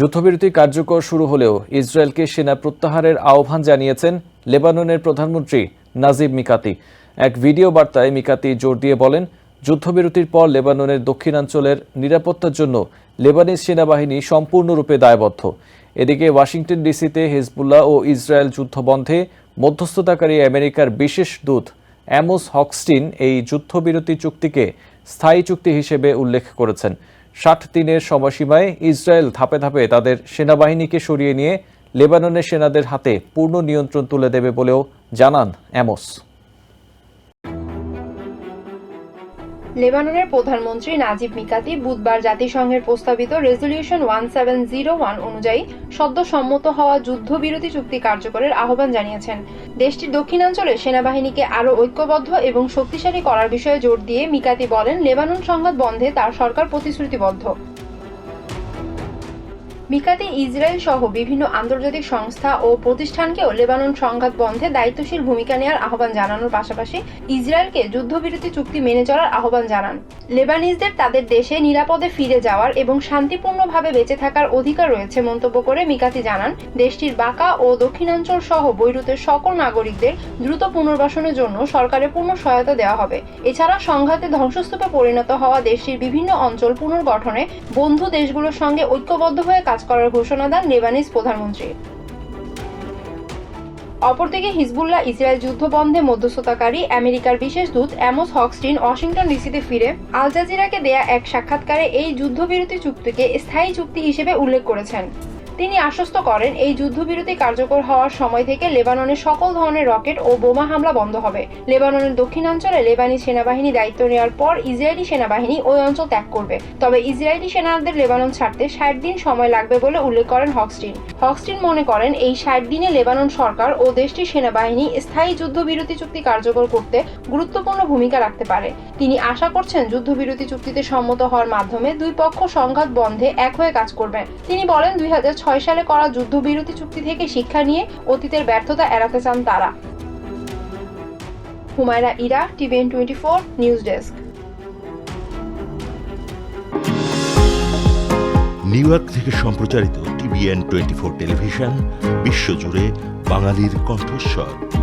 যুদ্ধবিরতি কার্যকর শুরু হলেও ইসরায়েলকে সেনা প্রত্যাহারের আহ্বান জানিয়েছেন লেবাননের প্রধানমন্ত্রী নাজিব মিকাতি। এক ভিডিও বার্তায় মিকাতি জোর দিয়ে বলেন, যুদ্ধবিরতির পর লেবাননের দক্ষিণাঞ্চলের নিরাপত্তার জন্য লেবানিজ সেনাবাহিনী সম্পূর্ণরূপে দায়বদ্ধ। এদিকে ওয়াশিংটন ডিসিতে হিজবুল্লাহ ও ইসরায়েল যুদ্ধবন্ধে মধ্যস্থতাকারী আমেরিকার বিশেষ দূত অ্যামোস হকস্টিন এই যুদ্ধবিরতি চুক্তিকে স্থায়ী চুক্তি হিসেবে উল্লেখ করেছেন। ষাট দিনের সময়সীমায় ইসরায়েল ধাপে ধাপে তাদের সেনাবাহিনীকে সরিয়ে নিয়ে লেবাননের সেনাদের হাতে পূর্ণ নিয়ন্ত্রণ তুলে দেবে বলেও জানান অ্যামোস। লেবাননের প্রধানমন্ত্রী নাজিব মিকাতি বুধবার জাতিসংঘের প্রস্তাবিত resolution one seven zero one অনুযায়ী সদ্য সম্মত হওয়া যুদ্ধবিরতি চুক্তি কার্যকরের আহ্বান জানিয়েছেন। দেশটির দক্ষিণাঞ্চলে সেনাবাহিনীকে আরও ঐক্যবদ্ধ এবং শক্তিশালী করার বিষয়ে জোর দিয়ে মিকাতি বলেন, লেবানন সংবাদ বন্ধে তার সরকার প্রতিশ্রুতিবদ্ধ। মিকাতি ইসরায়েল সহ বিভিন্ন আন্তর্জাতিক সংস্থা ও প্রতিষ্ঠানকেও লেবানন সংঘাত বন্ধে দায়িত্বশীল ভূমিকা নেওয়ার আহ্বান জানানোর পাশাপাশি ইসরায়েলকে যুদ্ধবিরতি চুক্তি মেনে চলার আহ্বান জানান। লেবানিজদের তাদের দেশে নিরাপদে ফিরে যাওয়ার এবং শান্তিপূর্ণভাবে বেঁচে থাকার অধিকার রয়েছে মন্তব্য করে মিকাতি জানান, দেশটির বাঁকা ও দক্ষিণাঞ্চল সহ বৈরুতের সকল নাগরিকদের দ্রুত পুনর্বাসনের জন্য সরকারের পূর্ণ সহায়তা দেওয়া হবে। এছাড়া সংঘাতে ধ্বংসস্তূপে পরিণত হওয়া দেশটির বিভিন্ন অঞ্চল পুনর্গঠনে বন্ধু দেশগুলোর সঙ্গে ঐক্যবদ্ধ হয়ে কাজ করার ঘোষণা দেন লেবানিজ প্রধানমন্ত্রী। অপরদিকে হিজবুল্লাহ ইসরায়েল যুদ্ধ বন্ধে মধ্যস্থতাকারী আমেরিকার বিশেষ দূত অ্যামোস হকস্টিন ওয়াশিংটন ডিসিতে ফিরে আল জাজিরাকে দেয়া এক সাক্ষাৎকারে এই যুদ্ধবিরতি চুক্তিকে স্থায়ী চুক্তি হিসেবে উল্লেখ করেছেন। তিনি আশ্বস্ত করেন, এই যুদ্ধবিরতি কার্যকর হওয়ার সময় থেকে লেবাননের সকল ধরনের রকেট ও বোমা হামলা বন্ধ হবে। লেবাননের দক্ষিণাঞ্চলে লেবানি সেনাবাহিনী দায়িত্ব নেওয়ার পর ইসরায়েলি সেনাবাহিনী ওই অঞ্চল ত্যাগ করবে। তবে ইসরায়েলি সেনাদের লেবানন ছাড়তে ষাট দিন সময় লাগবে বলে উল্লেখ করেন হকস্টিন। হকস্টিন মনে করেন, এই ষাট দিনে লেবানন সরকার ও দেশটির সেনাবাহিনী স্থায়ী যুদ্ধবিরতি চুক্তি কার্যকর করতে গুরুত্বপূর্ণ ভূমিকা রাখতে পারে। তিনি আশা করছেন, যুদ্ধবিরতি চুক্তিতে সম্মত হওয়ার মাধ্যমে দুই পক্ষ সংঘাত বন্ধে এক হয়ে কাজ করবে। তিনি বলেন, দুই সালে করা যুদ্ধবিরতি চুক্তি থেকে শিক্ষা নিয়ে অতীতের ব্যর্থতা এড়াতে চান তারা। Humaira Ira TVN twenty four, news desk. New York থেকে সম্প্রচারিত টিভিএন টোয়েন্টি ফোর টেলিভিশন, বিশ্বজুড়ে বাঙালির কণ্ঠস্বর।